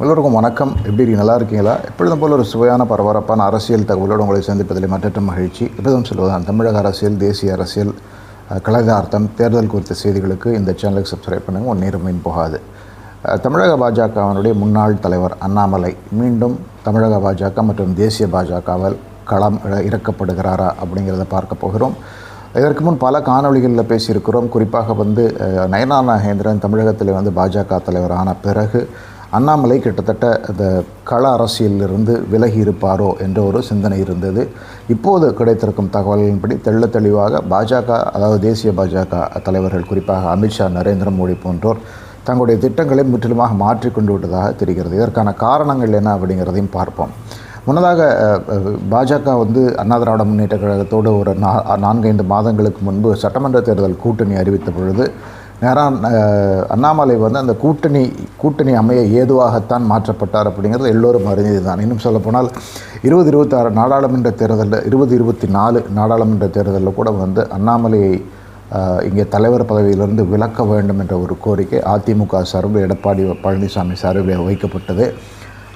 எல்லோருக்கும் வணக்கம். எப்படி நல்லா இருக்கீங்களா? எப்பொழுதும் போல் ஒரு சுவையான பரபரப்பான அரசியல் தகவலோடு உங்களை சந்திப்பதில் மற்ற மகிழ்ச்சி. எப்போதும் சொல்வதுதான் தமிழக அரசியல் தேசிய அரசியல் கலகார்த்தம் தேர்தல் குறித்த செய்திகளுக்கு இந்த சேனலுக்கு சப்ஸ்கிரைப் பண்ணுங்கள் ஒன் நேரம் மீன் போகாது. தமிழக பாஜகவினுடைய முன்னாள் தலைவர் அண்ணாமலை மீண்டும் தமிழக பாஜக மற்றும் தேசிய பாஜகவால் களம் இறக்கப்படுகிறாரா அப்படிங்கிறத பார்க்க போகிறோம். இதற்கு முன் பல காணொளிகளில் பேசியிருக்கிறோம். குறிப்பாக வந்து நயனா நாகேந்திரன் தமிழகத்தில் வந்து பாஜக தலைவர் ஆன பிறகு அண்ணாமலை கிட்டத்தட்ட இந்த கள அரசியலிலிருந்து விலகி இருப்பாரோ என்ற ஒரு சிந்தனை இருந்தது. இப்போது கிடைத்திருக்கும் தகவல்களின்படி தெள்ள தெளிவாக பாஜக அதாவது தேசிய பாஜக தலைவர்கள் குறிப்பாக அமித்ஷா நரேந்திர மோடி போன்றோர் தங்களுடைய திட்டங்களை முற்றிலுமாக மாற்றிக்கொண்டு விட்டதாக தெரிகிறது. இதற்கான காரணங்கள் என்ன அப்படிங்கிறதையும் பார்ப்போம். முன்னதாக பாஜக வந்து அண்ணா திராவிட முன்னேற்ற கழகத்தோடு ஒரு நா நான்கைந்து மாதங்களுக்கு முன்பு சட்டமன்ற தேர்தல் கூட்டணி அறிவித்த பொழுது நேராக அண்ணாமலை வந்து அந்த கூட்டணி கூட்டணி அமைய ஏதுவாகத்தான் மாற்றப்பட்டார் அப்படிங்கிறது எல்லோரும் அறிஞ்சது தான் இன்னும் சொல்லப்போனால் இருபது இருபத்தாறு நாடாளுமன்ற தேர்தலில் இருபது இருபத்தி நாலு நாடாளுமன்ற தேர்தலில் கூட வந்து அண்ணாமலையை இங்கே தலைவர் பதவியிலிருந்து விலக்க வேண்டும் என்ற ஒரு கோரிக்கை அதிமுக சார்பில் எடப்பாடி பழனிசாமி சார்பில் வைக்கப்பட்டது.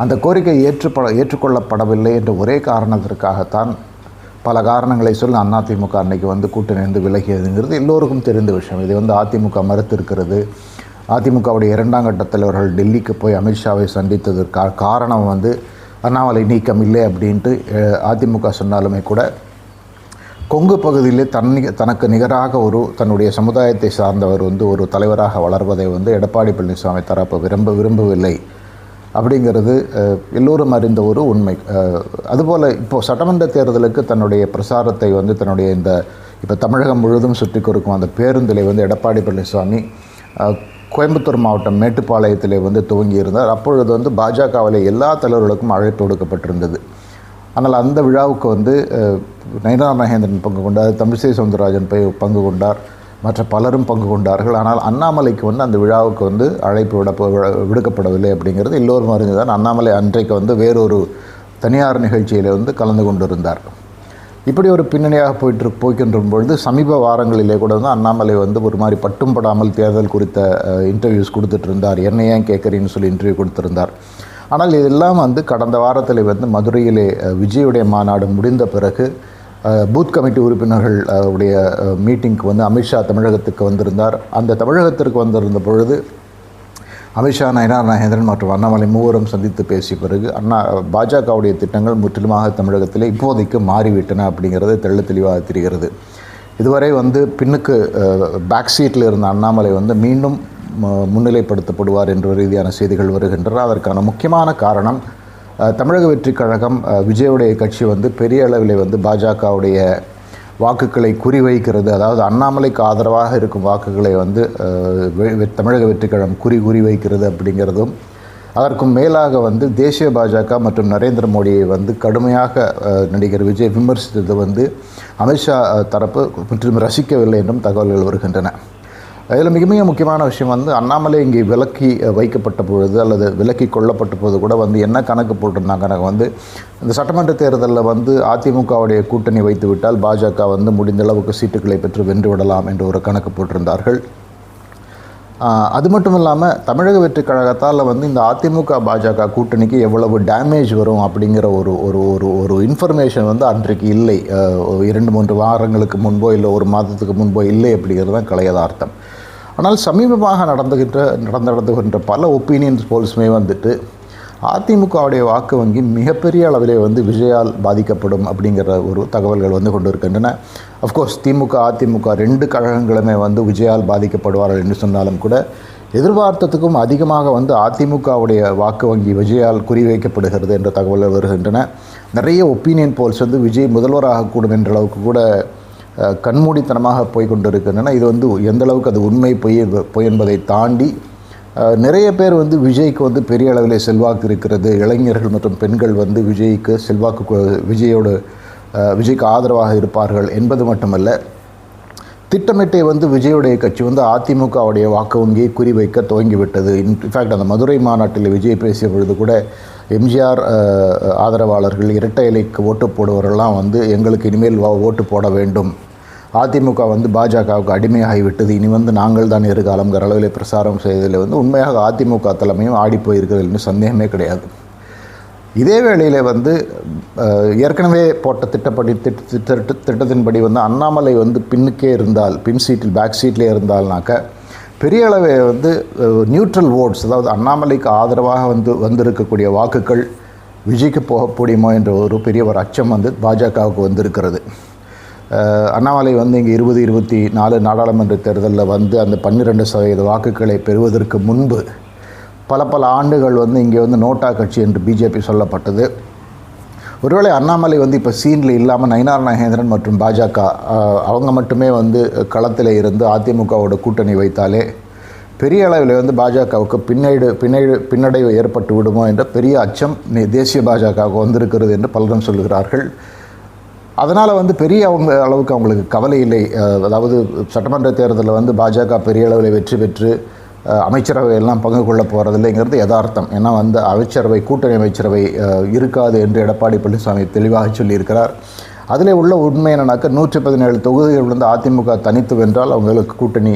அந்த கோரிக்கை ஏற்றுப்பட ஏற்றுக்கொள்ளப்படவில்லை என்ற ஒரே காரணத்திற்காகத்தான் பல காரணங்களை சொல்லி அதிமுக அன்னைக்கு வந்து கூட்டணிந்து விலகியதுங்கிறது எல்லோருக்கும் தெரிந்த விஷயம். இதை வந்து அதிமுக மறுத்திருக்கிறது. அதிமுகவுடைய இரண்டாம் கட்ட தலைவர்கள் டெல்லிக்கு போய் அமித்ஷாவை சந்தித்ததற்கு காரணம் வந்து அண்ணாமலை நீக்கம் இல்லை அப்படின்ட்டு அதிமுக சொன்னாலுமே கூட கொங்கு பகுதியிலே தன்னி தனக்கு நிகராக ஒரு தன்னுடைய சமுதாயத்தை சார்ந்தவர் வந்து ஒரு தலைவராக வளர்வதை வந்து எடப்பாடி பழனிசாமி தரப்பு விரும்ப விரும்பவில்லை. அப்படிங்கிறது எல்லோரும் அறிந்த ஒரு உண்மை. அதுபோல் இப்போது சட்டமன்ற தேர்தலுக்கு தன்னுடைய பிரசாரத்தை வந்து தன்னுடைய இந்த இப்போ தமிழகம் முழுவதும் சுற்றி கொடுக்கும் அந்த பேருந்திலே வந்து எடப்பாடி பழனிசாமி கோயம்புத்தூர் மாவட்டம் மேட்டுப்பாளையத்திலே வந்து துவங்கியிருந்தார் அப்பொழுது வந்து பாஜகவில் எல்லா தலைவர்களுக்கும் அழைப்பு கொடுக்கப்பட்டிருந்தது ஆனால் அந்த விழாவுக்கு வந்து அஹ், நயனா மகேந்திரன் பங்கு கொண்டார் தமிழிசை சவுந்தரராஜன் போய் பங்கு கொண்டார். மற்ற பலரும் பங்கு கொண்டார்கள். ஆனால் அண்ணாமலைக்கு வந்து அந்த விழாவுக்கு வந்து அழைப்பு விட விடுக்கப்படவில்லை அப்படிங்கிறது எல்லோரும் அறிந்துதான் அண்ணாமலை அன்றைக்கு வந்து வேறொரு தனியார் நிகழ்ச்சியில் வந்து கலந்து கொண்டிருந்தார். இப்படி ஒரு பின்னணியாக போயிட்டு போய்கின்ற பொழுது சமீப வாரங்களிலே கூட வந்து அண்ணாமலை வந்து ஒரு மாதிரி பட்டும் படாமல் தேர்தல் குறித்த இன்டர்வியூஸ் கொடுத்துட்டு இருந்தார். என்ன ஏன் கேட்குறீன்னு சொல்லி இன்டர்வியூ கொடுத்துருந்தார். ஆனால் இதெல்லாம் வந்து கடந்த வாரத்தில் வந்து மதுரையிலே விஜயுடைய மாநாடு முடிந்த பிறகு பூத் கமிட்டி உறுப்பினர்கள் உடைய மீட்டிங்க்கு வந்து அமித்ஷா தமிழகத்துக்கு வந்திருந்தார். அந்த தமிழகத்திற்கு வந்திருந்த பொழுது அமித்ஷா நயனார் நாகேந்திரன் மற்றும் அண்ணாமலை மூவரும் சந்தித்து பேசிய பிறகு அண்ணா பாஜகவுடைய திட்டங்கள் முற்றிலுமாக தமிழகத்திலே இப்போதைக்கு மாறிவிட்டன அப்படிங்கிறது தெள்ள தெளிவாக தெரிகிறது. இதுவரை வந்து பின்னுக்கு பேக் சீட்டில் இருந்த அண்ணாமலை வந்து மீண்டும் முன்னிலைப்படுத்தப்படுவார் என்ற ரீதியான செய்திகள் வருகின்றன. அதற்கான முக்கியமான காரணம் தமிழக வெற்றி கழகம் விஜயுடைய கட்சி வந்து பெரிய அளவில் வந்து பாஜகவுடைய வாக்குகளை குறிவைக்கிறது. அதாவது அண்ணாமலைக்கு ஆதரவாக இருக்கும் வாக்குகளை வந்து வெ- வெ- தமிழக வெற்றிக்கழகம் குறி குறிவைக்கிறது அப்படிங்கிறதும் அதற்கும் மேலாக வந்து தேசிய பாஜக மற்றும் நரேந்திர மோடியை வந்து கடுமையாக நடிகர் விஜய் விமர்சித்தது வந்து அமித்ஷா தரப்பு முற்றிலும் ரசிக்கவில்லை என்றும் தகவல்கள் வருகின்றன. இதில் மிக மிக முக்கியமான விஷயம் வந்து அண்ணாமலை இங்கே விலக்கி வைக்கப்பட்ட பொழுது அல்லது விலக்கி கொள்ளப்பட்ட போது கூட வந்து என்ன கணக்கு போட்டிருந்தாங்க கணக்கு வந்து இந்த சட்டமன்ற தேர்தலில் வந்து அதிமுகவுடைய கூட்டணி வைத்து விட்டால் பாஜக வந்து முடிந்த அளவுக்கு சீட்டுகளை பெற்று வென்று விடலாம் என்று ஒரு கணக்கு போட்டிருந்தார்கள். அது மட்டும் இல்லாமல் தமிழக வெற்றி கழகத்தால் வந்து இந்த அதிமுக பாஜக கூட்டணிக்கு எவ்வளவு டேமேஜ் வரும் அப்படிங்கிற ஒரு ஒரு ஒரு ஒரு இன்ஃபர்மேஷன் வந்து அன்றைக்கு இல்லை. இரண்டு மூன்று வாரங்களுக்கு முன்போ இல்லை ஒரு மாதத்துக்கு முன்போ இல்லை அப்படிங்கிறது தான் கலையதார்த்தம். ஆனால் சமீபமாக நடந்துகின்ற நடந்து நடந்துகின்ற பல ஒப்பீனியன்ஸ் போல்ஸுமே வந்துட்டு அதிமுகவுடைய வாக்கு வங்கி மிகப்பெரிய அளவிலே வந்து விஜயால் பாதிக்கப்படும் அப்படிங்கிற ஒரு தகவல்கள் வந்து கொண்டு இருக்கின்றன அஃப்கோர்ஸ் திமுக அதிமுக ரெண்டு கழகங்களுமே வந்து விஜயால் பாதிக்கப்படுவார்கள் என்று சொன்னாலும் கூட எதிர்பார்த்ததுக்கும் அதிகமாக வந்து அதிமுகவுடைய வாக்கு வங்கி விஜயால் குறிவைக்கப்படுகிறது என்ற தகவல்கள் வருகின்றன. நிறைய ஒப்பீனியன் போல்ஸ் வந்து விஜய் முதல்வராகக்கூடும் என்ற அளவுக்கு கூட கண்மூடித்தனமாக போய்கொண்டிருக்கின்றன. இது வந்து எந்த அளவுக்கு அது உண்மை பொய் பொய் என்பதை தாண்டி நிறைய பேர் வந்து விஜய்க்கு வந்து பெரிய அளவில் செல்வாக்கு இருக்கிறது. இளைஞர்கள் மற்றும் பெண்கள் வந்து விஜய்க்கு செல்வாக்கு கொ- விஜயோடு விஜய்க்கு ஆதரவாக இருப்பார்கள் என்பது மட்டுமல்ல திட்டமிட்டே வந்து விஜயுடைய கட்சி வந்து அதிமுகவுடைய வாக்கு வங்கியை குறிவைக்க துவங்கிவிட்டது. இன்ஃபேக்ட் அந்த மதுரை மாநாட்டில் விஜய் பேசிய பொழுது கூட எம்ஜிஆர் ஆதரவாளர்கள் இரட்டை இலைக்கு ஓட்டு போடுவவரெல்லாம் வந்து எங்களுக்கு இனிமேல் வா- ஓட்டு போட வேண்டும். அதிமுக வந்து பாஜகவுக்கு அடிமையாகிவிட்டது. இனி வந்து நாங்கள் தான் எதிர்காலங்கிற அளவில் பிரசாரம் செய்ததில் வந்து உண்மையாக அதிமுக தலைமையும் ஆடிப்போயிருக்கிறது சந்தேகமே கிடையாது. இதே வேளையில் வந்து ஏற்கனவே போட்ட திட்டப்படி திட்ட திட்ட திட்டத்தின்படி வந்து அண்ணாமலை வந்து பின்னுக்கே இருந்தால் பின் சீட்டில் பேக் சீட்லேயே இருந்தால்னாக்க பெரிய அளவே வந்து நியூட்ரல் ஓட்ஸ் அதாவது அண்ணாமலைக்கு ஆதரவாக வந்து வந்திருக்கக்கூடிய வாக்குகள் விஜய்க்கு போக முடியுமோ என்ற ஒரு பெரிய ஒரு அச்சம் வந்து பாஜகவுக்கு வந்திருக்கிறது. அண்ணாமலை வந்து இங்கே இருபது இருபத்தி நாலு நாடாளுமன்ற தேர்தலில் வந்து அந்த பன்னிரெண்டு சதவீத வாக்குகளை பெறுவதற்கு முன்பு பல பல ஆண்டுகள் வந்து இங்கே வந்து நோட்டா கட்சி என்று பிஜேபி சொல்லப்பட்டது. ஒருவேளை அண்ணாமலை வந்து இப்போ சீனில் இல்லாமல் நயினார் நாகேந்திரன் மற்றும் பாஜக அவங்க மட்டுமே வந்து களத்தில் இருந்து அதிமுகவோட கூட்டணி வைத்தாலே பெரிய அளவில் வந்து பாஜகவுக்கு பின்னடைவு பின்னடைவு பின்னடைவு ஏற்பட்டு விடுமோ என்ற பெரிய அச்சம் தேசிய பாஜகவுக்கு வந்திருக்கிறது என்று பலரும் சொல்கிறார்கள். அதனால் வந்து பெரிய அவங்க அளவுக்கு அவங்களுக்கு கவலை இல்லை. அதாவது சட்டமன்ற தேர்தலில் வந்து பாஜக பெரிய அளவில் வெற்றி பெற்று அமைச்சரவை எல்லாம் பங்கு கொள்ள போகிறதில்லைங்கிறது யதார்த்தம். ஏன்னா வந்து அமைச்சரவை கூட்டணி அமைச்சரவை இருக்காது என்று எடப்பாடி பழனிசாமி தெளிவாக சொல்லியிருக்கிறார். அதில் உள்ள உண்மை என்னன்னாக்கா நூற்றி பதினேழு தொகுதிகள் வந்து அதிமுக தனித்து வென்றால் அவங்களுக்கு கூட்டணி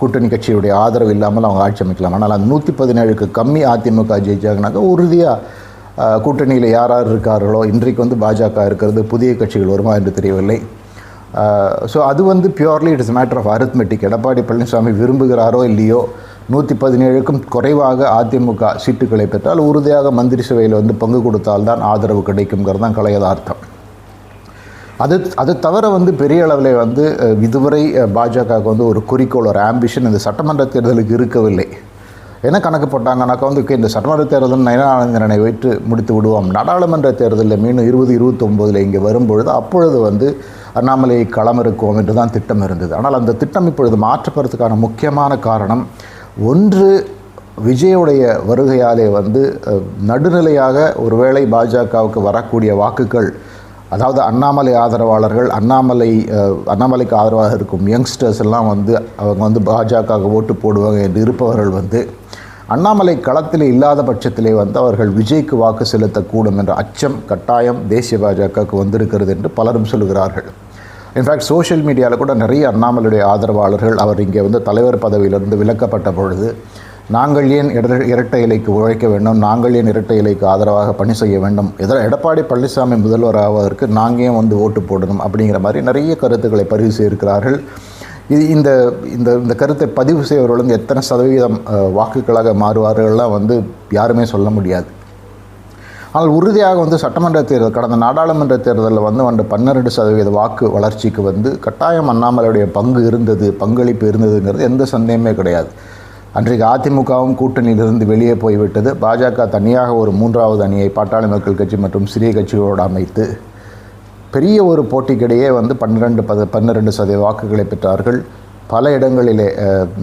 கூட்டணி கட்சியுடைய ஆதரவு இல்லாமல் அவங்க ஆட்சி அமைக்கலாம். ஆனால் அந்த நூற்றி பதினேழுக்கு கம்மி அதிமுக ஜெயிச்சாங்கனாக்கா உறுதியாக கூட்டணியில் யார் யார் இருக்கார்களோ இன்றைக்கு வந்து பாஜக இருக்கிறது புதிய கட்சிகள் வருமா என்று தெரியவில்லை. Uh, ஸோ அது வந்து purely it's matter of arithmetic Edappadi Palaniswami விரும்புகிறாரோ இல்லையோ நூற்றி பதினேழுக்கும் குறைவாக அதிமுக சீட்டுகளை பெற்றால் உறுதியாக மந்திரி சபையில் வந்து பங்கு கொடுத்தால்தான் ஆதரவு கிடைக்குங்கிறது தான் கலையதார்த்தம். அது அது தவிர வந்து பெரிய அளவில் வந்து இதுவரை பாஜகவுக்கு வந்து ஒரு குறிக்கோள் ஒரு ஆம்பிஷன் இந்த சட்டமன்ற தேர்தலுக்கு இருக்கவில்லை. என்ன கணக்கு போட்டாங்கன்னாக்கா வந்து இந்த சட்டமன்ற தேர்தல் நயனானந்தனை வைத்து முடித்து விடுவோம். நாடாளுமன்ற தேர்தலில் மீண்டும் இருபது இருபத்தொம்போதில் இங்கே வரும்பொழுது அப்பொழுது வந்து அண்ணாமலை களம் இருக்கும் என்று தான் திட்டம் இருந்தது. ஆனால் அந்த திட்டம் இப்பொழுது மாற்றப்படுறதுக்கான முக்கியமான காரணம் ஒன்று விஜயுடைய வருகையாலே வந்து நடுநிலையாக ஒருவேளை பாஜகவுக்கு வரக்கூடிய வாக்குகள் அதாவது அண்ணாமலை ஆதரவாளர்கள் அண்ணாமலை அண்ணாமலைக்கு ஆதரவாக இருக்கும் யங்ஸ்டர்ஸ் எல்லாம் வந்து அவங்க வந்து பாஜக ஓட்டு போடுவாங்க என்று இருப்பவர்கள் வந்து அண்ணாமலை களத்தில் இல்லாத பட்சத்திலே வந்து அவர்கள் விஜய்க்கு வாக்கு செலுத்தக்கூடும் என்ற அச்சம் கட்டாயம் தேசிய பாஜகவுக்கு வந்திருக்கிறது என்று பலரும் சொல்கிறார்கள் இன்ஃபேக்ட் சோஷியல் மீடியாவில் கூட நிறைய அண்ணாமலையுடைய ஆதரவாளர்கள் அவர் இங்கே வந்து தலைவர் பதவியிலிருந்து விலக்கப்பட்ட பொழுது நாங்கள் ஏன் இட- இரட்டை இலைக்கு உழைக்க வேண்டும்? நாங்கள் ஏன் இரட்டை இலைக்கு ஆதரவாக பணி செய்ய வேண்டும்? இதில் எடப்பாடி பழனிசாமி முதல்வராவதற்கு நாங்கள் ஏன் வந்து ஓட்டு போடணும்? அப்படிங்கிற மாதிரி நிறைய கருத்துக்களை பதிவு செய்திருக்கிறார்கள். இது இந்த இந்த இந்த கருத்தை பதிவு செய்வர்கள் எத்தனை சதவீதம் வாக்குகளாக மாறுவார்கள்லாம் வந்து யாருமே சொல்ல முடியாது. ஆனால் உறுதியாக வந்து சட்டமன்ற தேர்தல் கடந்த நாடாளுமன்ற தேர்தலில் வந்து வந்து பன்னிரெண்டு சதவீத வாக்கு வளர்ச்சிக்கு வந்து கட்டாயம் அண்ணாமலையுடைய பங்கு இருந்தது பங்களிப்பு இருந்ததுங்கிறது எந்த சந்தேகமே கிடையாது. அன்றைக்கு அதிமுகவும் கூட்டணியிலிருந்து வெளியே போய்விட்டது. பாஜக தனியாக ஒரு மூன்றாவது அணியை பாட்டாளி மக்கள் கட்சி மற்றும் சிறிய கட்சிகளோடு அமைத்து பெரிய ஒரு போட்டிக்கிடையே வந்து பன்னிரெண்டு பத பன்னிரெண்டு சதவீத வாக்குகளை பெற்றார்கள். பல இடங்களிலே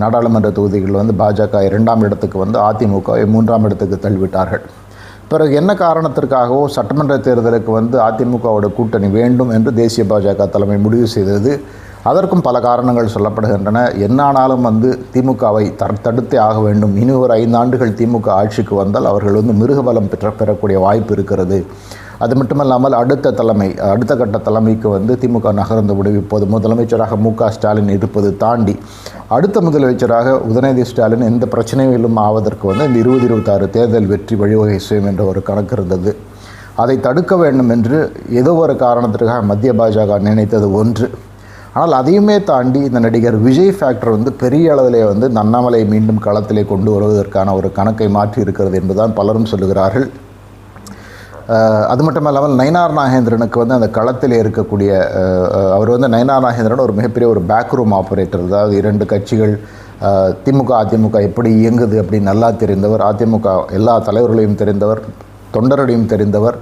நாடாளுமன்ற தொகுதிகள் வந்து பாஜக இரண்டாம் இடத்துக்கு வந்து அதிமுகவை மூன்றாம் இடத்துக்கு தள்ளிவிட்டார்கள். பிறகு என்ன காரணத்திற்காகவோ சட்டமன்ற தேர்தலுக்கு வந்து அதிமுகவோட கூட்டணி வேண்டும் என்று தேசிய பாஜக தலைமை முடிவு செய்தது. அதற்கும் பல காரணங்கள் சொல்லப்படுகின்றன. என்னானாலும் வந்து திமுகவை தர தடுத்தே ஆக வேண்டும். இனி ஒரு ஐந்து ஆண்டுகள் திமுக ஆட்சிக்கு வந்தால் அவர்கள் வந்து மிருகபலம் பெற்ற பெறக்கூடிய வாய்ப்பு இருக்கிறது. அது மட்டுமல்லாமல் அடுத்த தலைமை அடுத்த கட்ட தலைமைக்கு வந்து திமுக நகர்ந்து முடிவு இப்போது முதலமைச்சராக மு ஸ்டாலின் இருப்பது தாண்டி அடுத்த முதலமைச்சராக உதயநிதி ஸ்டாலின் எந்த பிரச்சனையிலும் ஆவதற்கு வந்து இந்த இருபது இருபத்தாறு தேர்தல் வெற்றி வழிவகை செய்யும் என்ற ஒரு கணக்கு இருந்தது. அதை தடுக்க வேண்டும் என்று ஏதோ ஒரு காரணத்திற்காக மத்திய பாஜக நினைத்தது ஒன்று. ஆனால் அதையுமே தாண்டி இந்த நடிகர் விஜய் ஃபேக்டர் வந்து பெரிய அளவிலே வந்து இந்த அண்ணாமலை மீண்டும் களத்திலே கொண்டு வருவதற்கான ஒரு கணக்கை மாற்றி இருக்கிறது என்பதுதான் பலரும் சொல்லுகிறார்கள். அது மட்டும் இல்லாமல் நயனார் நாகேந்திரனுக்கு வந்து அந்த களத்தில் இருக்கக்கூடிய அவர் வந்து நயனார் நாகேந்திரன் ஒரு மிகப்பெரிய ஒரு பேக் ரூம் ஆப்ரேட்டர் அதாவது இரண்டு கட்சிகள் திமுக அதிமுக எப்படி இயங்குது அப்படின்னு நல்லா தெரிந்தவர் அதிமுக எல்லா தலைவர்களையும் தெரிந்தவர் தொண்டர்களையும் தெரிந்தவர்.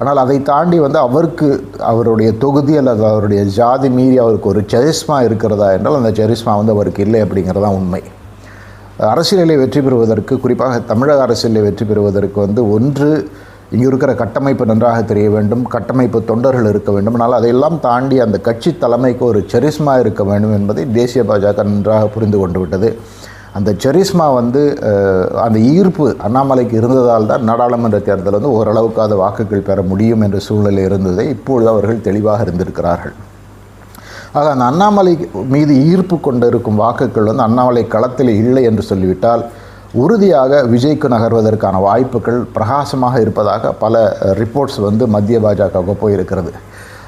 ஆனால் அதை தாண்டி வந்து அவருக்கு அவருடைய தொகுதி அல்லது அவருடைய ஜாதி மீறி அவருக்கு ஒரு சரிஸ்மா இருக்கிறதா என்றால் அந்த சரிஸ்மா வந்து அவருக்கு இல்லை அப்படிங்கிறதான் உண்மை. அரசியலில் வெற்றி பெறுவதற்கு குறிப்பாக தமிழக அரசியலில் வெற்றி பெறுவதற்கு வந்து ஒன்று இங்கே இருக்கிற கட்டமைப்பு நன்றாக தெரிய வேண்டும் கட்டமைப்பு தொண்டர்கள் இருக்க வேண்டும். ஆனால் அதையெல்லாம் தாண்டி அந்த கட்சி தலைமைக்கு ஒரு செரிஸ்மா இருக்க வேண்டும் என்பதை தேசிய பாஜக நன்றாக புரிந்து கொண்டு விட்டது. அந்த செரிஸ்மா வந்து அந்த ஈர்ப்பு அண்ணாமலைக்கு இருந்ததால் தான் நாடாளுமன்ற தேர்தல் வந்து ஓரளவுக்கு அது வாக்குகள் பெற முடியும் என்ற சூழ்நிலை இருந்ததை இப்பொழுது அவர்கள் தெளிவாக இருந்திருக்கிறார்கள் ஆக அந்த அண்ணாமலை மீது ஈர்ப்பு கொண்டிருக்கும் வாக்குகள் வந்து அண்ணாமலை களத்தில் இல்லை என்று சொல்லிவிட்டால் உறுதியாக விஜய்க்கு நகர்வதற்கான வாய்ப்புகள் பிரகாசமாக இருப்பதாக பல ரிப்போர்ட்ஸ் வந்து மத்திய பாஜகவுக்கு போயிருக்கிறது.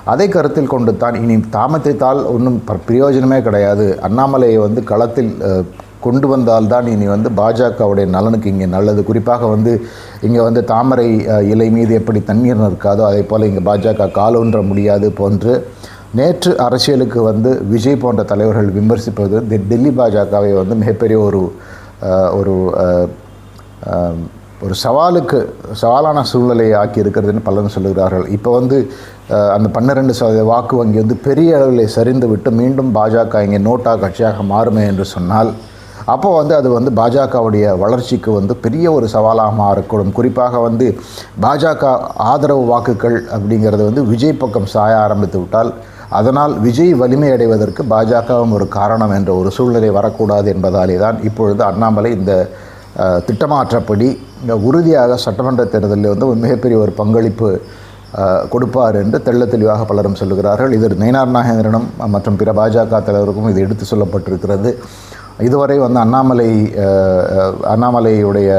அதை கருத்தில் கொண்டு தான் இனி தாமதித்தால் ஒன்றும் ப- பிரயோஜனமே கிடையாது. அண்ணாமலையை வந்து களத்தில் கொண்டு வந்தால்தான் இனி வந்து பாஜகவுடைய நலனுக்கு இங்கே நல்லது. குறிப்பாக வந்து இங்கே வந்து தாமரை இலை மீது எப்படி தண்ணீர் நிற்காதோ அதே போல் இங்கே பாஜக காலூன்ற முடியாது போன்று நேற்று அரசியலுக்கு வந்து விஜய் போன்ற தலைவர்கள் விமர்சிப்பது டெல்லி பாஜகவை வந்து மிகப்பெரிய ஒரு ஒரு ஒரு சவாலுக்கு சவாலான சூழ்நிலையை ஆக்கி இருக்கிறதுன்னு பலரும் சொல்லுகிறார்கள். இப்போ வந்து அந்த பன்னிரெண்டு சதவீத வாக்கு வங்கி வந்து பெரிய அளவில் சரிந்து விட்டு மீண்டும் பாஜக இங்கே நோட்டா கட்சியாக மாறுமே என்று சொன்னால் அப்போ வந்து அது வந்து பாஜகவுடைய வளர்ச்சிக்கு வந்து பெரிய ஒரு சவாலாக மாறக்கூடும். குறிப்பாக வந்து பாஜக ஆதரவு வாக்குகள் அப்படிங்கிறது வந்து விஜய் பக்கம் சாய ஆரம்பித்து விட்டால் அதனால் விஜய் வலிமை அடைவதற்கு பாஜகவும் ஒரு காரணம் என்ற ஒரு சூழ்நிலை வரக்கூடாது என்பதாலே தான் இப்பொழுது அண்ணாமலை இந்த திட்டமாற்றப்படி இந்த உறுதியாக சட்டமன்ற தேர்தலில் வந்து ஒரு மிகப்பெரிய ஒரு பங்களிப்பு கொடுப்பார் என்று தெள்ள தெளிவாக பலரும் சொல்லுகிறார்கள். இது நயினார் நாகேந்திரனும் மற்றும் பிற பாஜக தலைவருக்கும் இது எடுத்து சொல்லப்பட்டிருக்கிறது. இதுவரை வந்து அண்ணாமலை அண்ணாமலையுடைய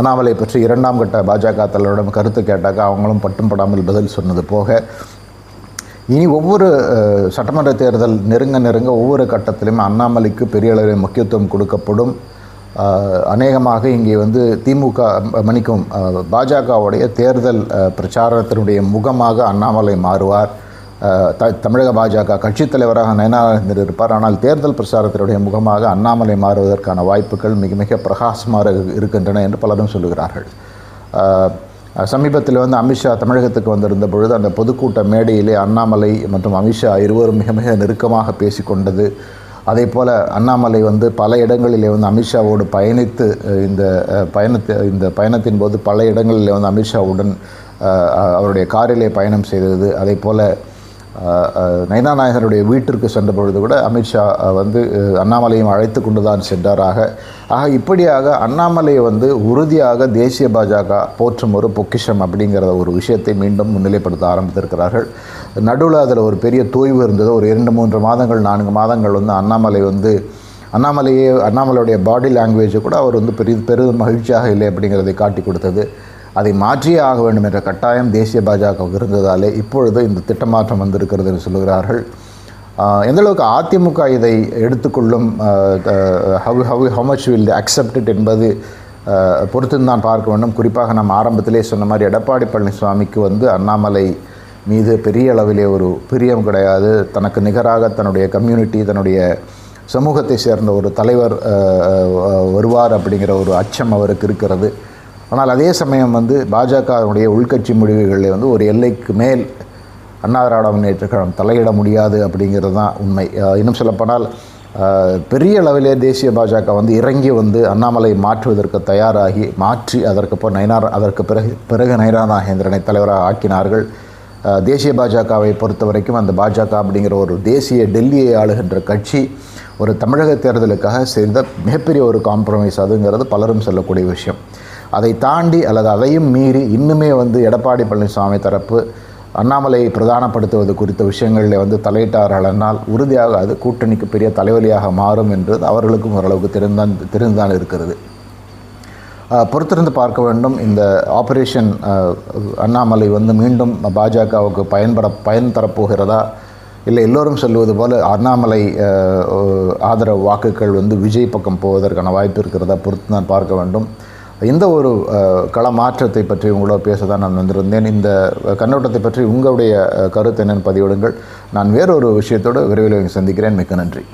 அண்ணாமலை பற்றி இரண்டாம் கட்ட பாஜக தலைவரிடம் கருத்து கேட்டாக்க அவங்களும் பட்டும் படாமல் பதில் சொன்னது போக இனி ஒவ்வொரு சட்டமன்ற தேர்தல் நெருங்க நெருங்க ஒவ்வொரு கட்டத்திலையும் அண்ணாமலைக்கு பெரிய அளவில் முக்கியத்துவம் கொடுக்கப்படும். அநேகமாக இங்கே வந்து திமுக மணிக்கும் பாஜகவுடைய தேர்தல் பிரச்சாரத்தினுடைய முகமாக அண்ணாமலை மாறுவார். த தமிழக பாஜக கட்சித் தலைவராக நயனானந்தர் இருப்பார். ஆனால் தேர்தல் பிரச்சாரத்தினுடைய முகமாக அண்ணாமலை மாறுவதற்கான வாய்ப்புகள் மிக மிக பிரகாசமாக இருக்கின்றன என்று பலரும் சொல்லுகிறார்கள். சமீபத்தில் வந்து அமித்ஷா தமிழகத்துக்கு வந்திருந்த பொழுது அந்த பொதுக்கூட்ட மேடையிலே அண்ணாமலை மற்றும் அமித்ஷா இருவரும் மிக மிக நெருக்கமாக பேசிக்கொண்டது அதே போல் அண்ணாமலை வந்து பல இடங்களிலே வந்து அமித்ஷாவோடு பயணித்து இந்த பயணத்தை இந்த பயணத்தின் போது பல இடங்களிலே வந்து அமித்ஷாவுடன் அவருடைய காரிலே பயணம் செய்தது. அதே போல் நயனா நாயகருடைய வீட்டிற்கு சென்ற பொழுது கூட அமித்ஷா வந்து அண்ணாமலையும் அழைத்து கொண்டு தான் சென்றாராக ஆக இப்படியாக அண்ணாமலையை வந்து உறுதியாக தேசிய பாஜக போற்றும் ஒரு பொக்கிஷம் அப்படிங்கிற ஒரு விஷயத்தை மீண்டும் முன்னிலைப்படுத்த ஆரம்பித்திருக்கிறார்கள். நடுவில் அதில் ஒரு பெரிய தோய்வு இருந்தது. ஒரு இரண்டு மூன்று மாதங்கள் நான்கு மாதங்கள் வந்து அண்ணாமலை வந்து அண்ணாமலையே அண்ணாமலையுடைய பாடி லாங்குவேஜை கூட அவர் வந்து பெரிய பெரும் மகிழ்ச்சியாக இல்லை அப்படிங்கிறதை காட்டி கொடுத்தது. அதை மாற்றியே ஆக வேண்டும் என்ற கட்டாயம் தேசிய பாஜக இருந்ததாலே இப்பொழுது இந்த திட்டமாற்றம் வந்திருக்கிறது என்று சொல்லுகிறார்கள். எந்தளவுக்கு எந்த அளவுக்கு அதிமுக இதை எடுத்துக்கொள்ளும் how how how much will accepted என்பது பொறுத்து பொறுத்துன்னு தான் பார்க்க வேண்டும். குறிப்பாக நம்ம ஆரம்பத்திலே சொன்ன மாதிரி எடப்பாடி பழனிசாமிக்கு வந்து அண்ணாமலை மீது பெரிய அளவிலே ஒரு பிரியம் கிடையாது. தனக்கு நிகராக தன்னுடைய கம்யூனிட்டி தன்னுடைய சமூகத்தை சேர்ந்த ஒரு தலைவர் வருவார் அப்படிங்கிற ஒரு அச்சம் அவருக்கு இருக்கிறது. ஆனால் அதே சமயம் வந்து பாஜகவுடைய உள்கட்சி முடிவுகளில் வந்து ஒரு எல்லைக்கு மேல் அண்ணா திராவிட முன்னேற்ற கழகம் தலையிட முடியாது அப்படிங்கிறது தான் உண்மை. இன்னும் சொல்லப்போனால் பெரிய அளவிலே தேசிய பாஜக வந்து இறங்கி வந்து அண்ணாமலை மாற்றுவதற்கு தயாராகி மாற்றி அதற்கு பிறகு நயனார் அதற்கு பிறகு பிறகு நயனார் நாகேந்திரனை தலைவராக ஆக்கினார்கள். தேசிய பாஜகவை பொறுத்த வரைக்கும் அந்த பாஜக அப்படிங்கிற ஒரு தேசிய டெல்லியை ஆளுகின்ற கட்சி ஒரு தமிழக தேர்தலுக்காக செய்த மிகப்பெரிய ஒரு காம்ப்ரமைஸ் அதுங்கிறது பலரும் சொல்லக்கூடிய விஷயம். அதை தாண்டி அல்லது அதையும் மீறி இன்னுமே வந்து எடப்பாடி பழனிசாமி தரப்பு அண்ணாமலையை பிரதானப்படுத்துவது குறித்த விஷயங்களில் வந்து தலையிட்டார்கள் என்றால் உறுதியாக அது கூட்டணிக்கு பெரிய தலைவலியாக மாறும் என்று அவர்களுக்கும் ஓரளவுக்கு தெரிந்தான் தெரிந்துதான் இருக்கிறது. பொறுத்திருந்து பார்க்க வேண்டும். இந்த ஆபரேஷன் அண்ணாமலை வந்து மீண்டும் பாஜகவுக்கு பயன்பட பயன் தரப்போகிறதா? இல்லை எல்லோரும் சொல்லுவது போல் அண்ணாமலை ஆதரவு வாக்குகள் வந்து விஜய் பக்கம் போவதற்கான வாய்ப்பு இருக்கிறதா? பொறுத்து தான் பார்க்க வேண்டும். இந்த ஒரு கள மாற்றத்தை பற்றி உங்களோட பேச தான் நான் வந்திருந்தேன். இந்த கண்ணோட்டத்தை பற்றி உங்களுடைய கருத்து என்னென்னு பதிவிடுங்கள். நான் வேறொரு விஷயத்தோடு விரைவில் சந்திக்கிறேன். மிக்க நன்றி.